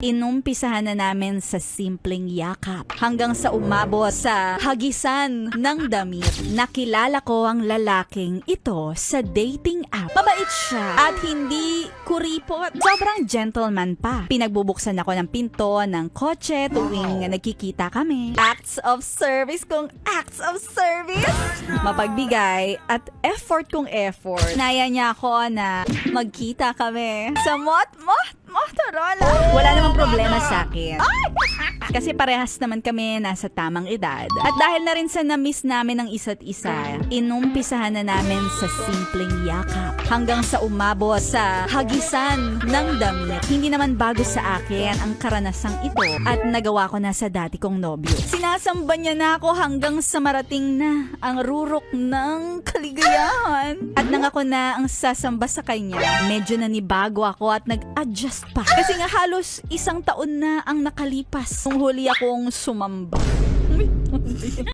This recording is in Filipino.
Inumpisahan na namin sa simpleng yakap hanggang sa umabot sa hagisan ng damit. Nakilala ko ang lalaking ito sa dating app. Mabait siya at hindi kuripot. Sobrang gentleman pa. Pinagbubuksan ako ng pinto ng kotse tuwing nagkikita kami. Acts of service kung acts of service. Mapagbigay at effort kung effort. Naya niya ako na magkita kami sa Mot Mot Motorola. Wala namang problema sa akin. Kasi parehas naman kami nasa tamang edad. At dahil na rin sa na-miss namin ng isa't isa, inumpisahan na namin sa simpleng yakap hanggang sa umabot sa hagisan ng damit. Hindi naman bago sa akin ang karanasang ito at nagawa ko na sa dati kong nobyo. Sinasamba niya na ako hanggang sa marating na ang rurok ng kaligayahan. At nang ako na ang sasamba sa kanya, medyo nanibago ako at nag-adjust pa. Kasi nga halos isang taon na ang nakalipas nung huli akong sumamba.